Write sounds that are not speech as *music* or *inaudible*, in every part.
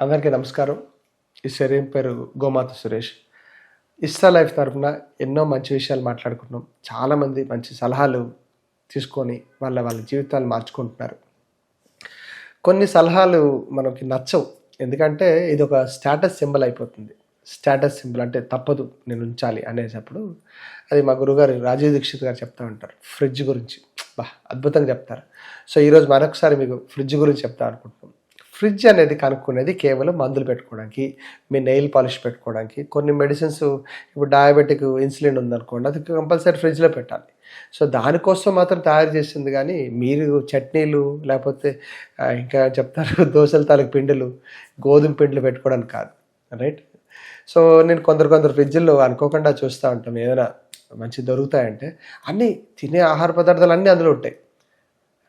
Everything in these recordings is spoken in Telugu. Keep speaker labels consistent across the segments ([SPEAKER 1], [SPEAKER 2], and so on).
[SPEAKER 1] అందరికీ నమస్కారం. ఈ శరీరం పేరు గోమాత సురేష్. ఇస్తా లైఫ్ తరఫున ఎన్నో మంచి విషయాలు మాట్లాడుకుంటున్నాం. చాలామంది మంచి సలహాలు తీసుకొని వాళ్ళ వాళ్ళ జీవితాలు మార్చుకుంటున్నారు. కొన్ని సలహాలు మనకి నచ్చవు. ఎందుకంటే ఇది ఒక స్టేటస్ సింబల్ అయిపోతుంది. స్టేటస్ సింబల్ అంటే తప్పదు నేను ఉంచాలి అనేటప్పుడు అది మా గురుగారు రాజీవ్ దీక్షిత్ గారు చెప్తా ఉంటారు. ఫ్రిడ్జ్ గురించి. బా అద్భుతంగా చెప్తారు. సో ఈరోజు మరొకసారి మీకు ఫ్రిడ్జ్ గురించి చెప్తా అనుకుంటున్నాం. ఫ్రిడ్జ్ అనేది కనుక్కునేది కేవలం మందులు పెట్టుకోవడానికి మీ నెయిల్ పాలిష్ పెట్టుకోవడానికి. కొన్ని మెడిసిన్స్ ఇప్పుడు డయాబెటిక్ ఇన్సులిన్ ఉందనుకోండి అది కంపల్సరీ ఫ్రిడ్జ్లో పెట్టాలి. సో దానికోసం మాత్రం తయారు చేసింది కానీ మీరు చట్నీలు లేకపోతే ఇంకా చెప్తారు *laughs* దోశల తాలూకు పిండిలు గోధుమ పిండిలు పెట్టుకోవడానికి కాదు. రైట్? సో నేను కొందరు కొందరు ఫ్రిడ్జ్లో అనుకోకుండా చూస్తూ ఉంటాం. ఏదైనా మంచి దొరుకుతాయంటే అన్నీ తినే ఆహార పదార్థాలు అన్నీ అందులో ఉంటాయి.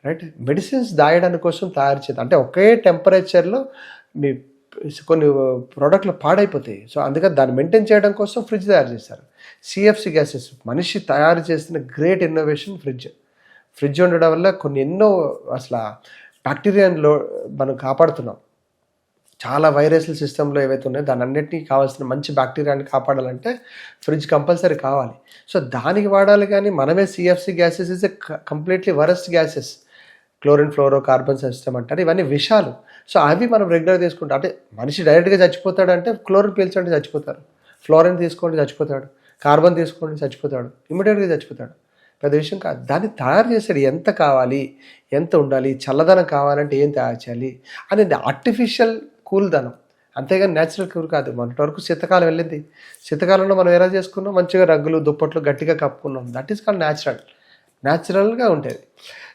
[SPEAKER 1] రైట్? మెడిసిన్స్ దాయడానికి కోసం తయారు చేద్దాం అంటే ఒకే టెంపరేచర్లో మీ కొన్ని ప్రోడక్ట్లు పాడైపోతాయి. సో అందుకని దాన్ని మెయింటైన్ చేయడం కోసం ఫ్రిడ్జ్ తయారు చేశారు. సిఎఫ్సి గ్యాసెస్ మనిషి తయారు చేసిన గ్రేట్ ఇన్నోవేషన్ ఫ్రిడ్జ్. ఫ్రిడ్జ్ ఉండడం వల్ల కొన్ని ఎన్నో అసలు బ్యాక్టీరియాలో మనం కాపాడుతున్నాం. చాలా వైరస్ల సిస్టంలో ఏవైతే ఉన్నాయో దాని అన్నిటికీ కావాల్సిన మంచి బ్యాక్టీరియాని కాపాడాలంటే ఫ్రిడ్జ్ కంపల్సరీ కావాలి. సో దానికి వాడాలి కానీ మనమే CFC gases is a completely worst gases. Chlorine fluoro carbon system అంటారు. ఇవన్నీ విషాలు. సో అవి మనం రెగ్యులర్ తీసుకుంటాం. అంటే మనిషి డైరెక్ట్గా చచ్చిపోతాడు అంటే క్లోరిన్ పీల్చండి చచ్చిపోతారు ఫ్లోరిన్ తీసుకోండి చచ్చిపోతాడు. కార్బన్ తీసుకోండి చచ్చిపోతాడు. ఇమీడియట్గా చచ్చిపోతాడు. పెద్ద విషయం కాదు. దాన్ని తయారు చేసేది ఎంత కావాలి? ఎంత ఉండాలి? చల్లదనం కావాలంటే ఏం తయారు చేయాలి? అనేది ఆర్టిఫిషియల్ కూల్దనం. అంతేగాని న్యాచురల్ కూల్ కాదు. మొన్నటి వరకు శీతకాలం వెళ్ళింది. శీతకాలంలో మనం ఎలా చేసుకున్నాం? మంచిగా రగ్గులు దుప్పట్లు గట్టిగా కప్పుకున్నాం. దట్ ఈస్ కాల్ న్యాచురల్ న్యాచురల్గా ఉండేది.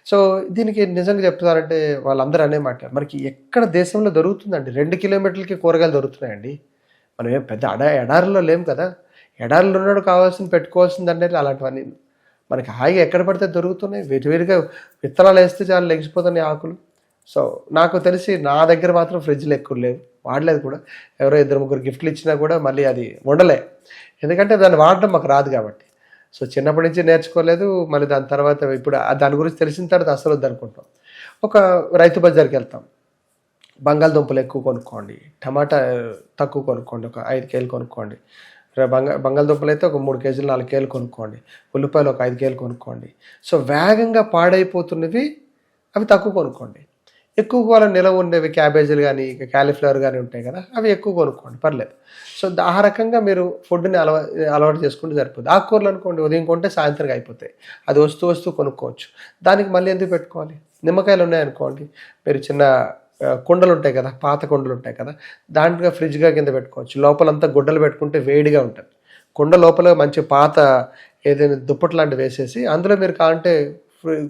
[SPEAKER 1] సో దీనికి నిజంగా చెప్తున్నారంటే వాళ్ళందరూ అనే మాట. మనకి ఎక్కడ దేశంలో దొరుకుతుందండి? రెండు కిలోమీటర్లకి కూరగాయలు దొరుకుతున్నాయండి. మనం ఏం పెద్ద అడ ఎడారిలో లేం కదా? ఎడారిలో ఉన్నాడు కావాల్సింది పెట్టుకోవాల్సింది అలాంటివన్నీ. మనకి హాయిగా ఎక్కడ పడితే దొరుకుతున్నాయి. వేరువేరుగా విత్తనాలు వేస్తే చాలా లెగిసిపోతున్నాయి ఆకులు. సో నాకు తెలిసి నా దగ్గర మాత్రం ఫ్రిడ్జ్లు ఎక్కువ లేవు. వాడలేదు కూడా. ఎవరో ఇద్దరు ముగ్గురు గిఫ్ట్లు ఇచ్చినా కూడా మళ్ళీ అది ఉండలే ఎందుకంటే దాన్ని వాడడం మాకు రాదు కాబట్టి. సో చిన్నప్పటి నుంచి నేర్చుకోలేదు మళ్ళీ దాని తర్వాత ఇప్పుడు దాని గురించి తెలిసిన తర్వాత అసలు వద్దనుకుంటాం ఒక రైతు బజార్కి వెళ్తాం. బంగాళదుంపలు ఎక్కువ కొనుక్కోండి టమాటా తక్కువ కొనుక్కోండి ఒక ఐదు కేలు కొనుక్కోండి. బంగా బంగాళదుంపలు అయితే ఒక మూడు కేజీలు నాలుగు కేలు కొనుక్కోండి. ఉల్లిపాయలు ఒక ఐదు కేలు కొనుక్కోండి. సో వేగంగా పాడైపోతున్నవి అవి తక్కువ కొనుక్కోండి. ఎక్కువ కాలం నిలవ ఉండేవి క్యాబేజీలు కానీ ఇక క్యాలీఫ్లవర్ కానీ ఉంటాయి కదా అవి ఎక్కువ కొనుక్కోండి పర్లేదు. సో ఆ రకంగా మీరు ఫుడ్ని అలవా అలవాటు చేసుకుంటే సరిపోతుంది ఆకుకూరలు అనుకోండి ఉదయం కొంటే సాయంత్రం అయిపోతాయి. అది వస్తూ వస్తూ కొనుక్కోవచ్చు. దానికి మళ్ళీ ఎందుకు పెట్టుకోవాలి? నిమ్మకాయలు ఉన్నాయనుకోండి మీరు చిన్న కుండలు ఉంటాయి కదా పాత కుండలు ఉంటాయి కదా దాంట్లో ఫ్రిడ్జ్గా కింద పెట్టుకోవచ్చు. లోపలంతా గుడ్డలు పెట్టుకుంటే వేడిగా ఉంటుంది. కుండ లోపల మంచి పాత ఏదైనా దుప్పటి లాంటివి వేసేసి అందులో మీరు కావాలంటే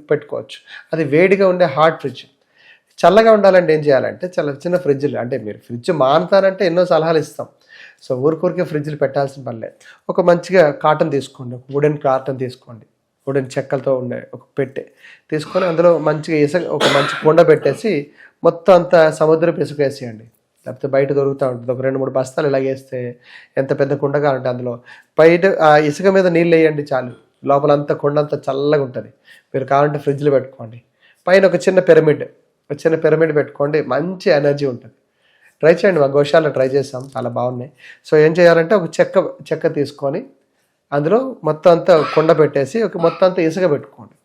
[SPEAKER 1] పెట్టుకోవచ్చు. అది వేడిగా ఉండే హార్ట్ ఫ్రిడ్జ్. చల్లగా ఉండాలంటే ఏం చేయాలంటే చాలా చిన్న ఫ్రిడ్జ్లు అంటే మీరు ఫ్రిడ్జ్ మానుతారంటే ఎన్నో సలహాలు ఇస్తాం. సో ఊరికూరికే ఫ్రిడ్జ్లు పెట్టాల్సిన పనిలే ఒక మంచిగా కాటన్ తీసుకోండి ఒక వుడెన్ కాటన్ తీసుకోండి. వుడెన్ చెక్కలతో ఉండే ఒక పెట్టె తీసుకొని అందులో మంచిగా ఇసుక ఒక మంచి కుండ పెట్టేసి మొత్తం అంతా సముద్రపు ఇసుక వేసేయండి. లేకపోతే బయట దొరుకుతూ ఉంటుంది. ఒక రెండు మూడు బస్తాలు ఇలా వేస్తే ఎంత పెద్ద కుండ కావాలంటే అందులో బయట ఆ ఇసుక మీద నీళ్ళు వేయండి చాలు. లోపల అంత కుండ అంతా చల్లగా ఉంటుంది. మీరు కావాలంటే ఫ్రిడ్జ్లో పెట్టుకోండి. పైన ఒక చిన్న పిరమిడ్ ఒక చిన్న పిరమిడ్ పెట్టుకోండి మంచి ఎనర్జీ ఉంటుంది. ట్రై చేయండి మా గోశాల ట్రై చేసాం చాలా బాగున్నాయి. సో ఏం చేయాలంటే ఒక చెక్క చెక్క తీసుకొని అందులో మొత్తం అంతా కుండ పెట్టేసి ఒక మొత్తం అంతా ఇసుక పెట్టుకోండి.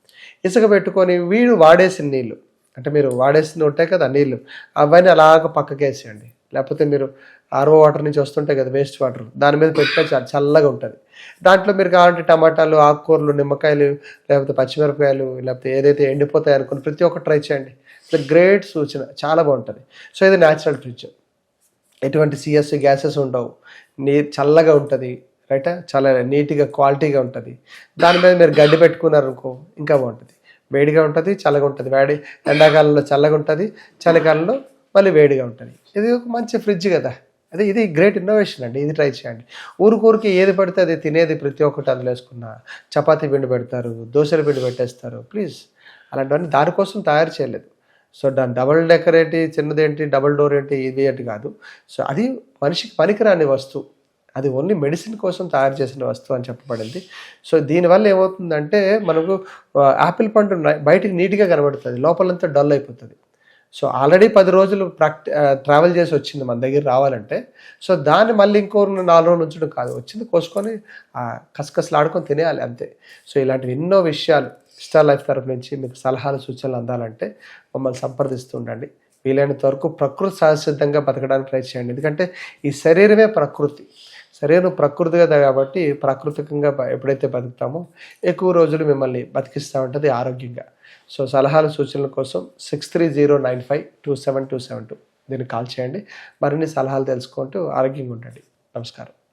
[SPEAKER 1] ఇసుక పెట్టుకొని వీడు వాడేసిన నీళ్ళు అంటే మీరు వాడేసిన ఉంటాయి కదా నీళ్ళు అవన్నీ అలాగ పక్కకి వేసేయండి లేకపోతే మీరు ఆర్ఓ వాటర్ నుంచి వస్తుంటాయి కదా వేస్ట్ వాటర్ దాని మీద పెట్టినా చాలా చల్లగా ఉంటుంది. దాంట్లో మీరు కావాలంటే టమాటాలు ఆకుకూరలు నిమ్మకాయలు లేకపోతే పచ్చిమిరపకాయలు లేకపోతే ఏదైతే ఎండిపోతాయి అనుకుని ప్రతి ఒక్కటి ట్రై చేయండి. ఇట్స్ గ్రేట్ సూచన చాలా బాగుంటుంది. సో ఇది న్యాచురల్ ఫ్రిడ్జ్ ఎటువంటి సిఎస్సి గ్యాసెస్ ఉండవు. నీ చల్లగా ఉంటుంది రైట్ చాలా నీట్గా క్వాలిటీగా ఉంటుంది. దాని మీద మీరు గడ్డి పెట్టుకున్నారు అనుకో ఇంకా బాగుంటుంది. వేడిగా ఉంటుంది చల్లగా ఉంటుంది. వేడి ఎండాకాలంలో చల్లగా ఉంటుంది చలికాలంలో మళ్ళీ వేడిగా ఉంటుంది. ఇది ఒక మంచి ఫ్రిడ్జ్ కదా. అదే ఇది గ్రేట్ ఇన్నోవేషన్ అండి ఇది ట్రై చేయండి. ఊరికూరికి ఏది పడితే అది తినేది ప్రతి ఒక్కటి అందులో వేసుకున్న. చపాతీ పిండి పెడతారు దోశల పిండి పెట్టేస్తారు ప్లీజ్ అలాంటివన్నీ దానికోసం తయారు చేయలేదు. సో దాని డబల్ డెకరేట్ చిన్నది ఏంటి డబల్ డోర్ ఏంటి ఇది ఏంటి కాదు. సో అది మనిషికి పనికిరాని వస్తువు. అది ఓన్లీ మెడిసిన్ కోసం తయారు చేసిన వస్తువు అని చెప్పబడింది. సో దీనివల్ల ఏమవుతుందంటే మనకు ఆపిల్ యాపిల్ పండు బయటికి నీట్గా కనబడుతుంది. లోపలంతా డల్ అయిపోతుంది. సో ఆల్రెడీ పది రోజులు ప్రాక్టి ట్రావెల్ చేసి వచ్చింది మన దగ్గర రావాలంటే. సో దాన్ని మళ్ళీ ఇంకో నాలుగు రోజులు ఉంచడం కాదు. వచ్చింది కోసుకొని కసకసలాడుకొని తినేయాలి అంతే. సో ఇలాంటివి ఎన్నో విషయాలు స్టార్ లైఫ్ తరఫు నుంచి మీకు సలహాలు సూచనలు అందాలంటే మమ్మల్ని సంప్రదిస్తూ ఉండండి. వీలైనంత వరకు ప్రకృతి సహసిద్ధంగా బతకడానికి ట్రై చేయండి. ఎందుకంటే ఈ శరీరమే ప్రకృతి. శరీరం ప్రకృతిగా కాబట్టి ప్రాకృతికంగా ఎప్పుడైతే బతుకుతామో ఎక్కువ రోజులు మిమ్మల్ని బతికిస్తూ ఉంటుంది ఆరోగ్యంగా. సో సలహాలు సూచనల కోసం six three zero nine five two seven two seven two దీన్ని కాల్ చేయండి. మరిన్ని సలహాలు తెలుసుకుంటూ ఆరోగ్యంగా ఉండండి. నమస్కారం.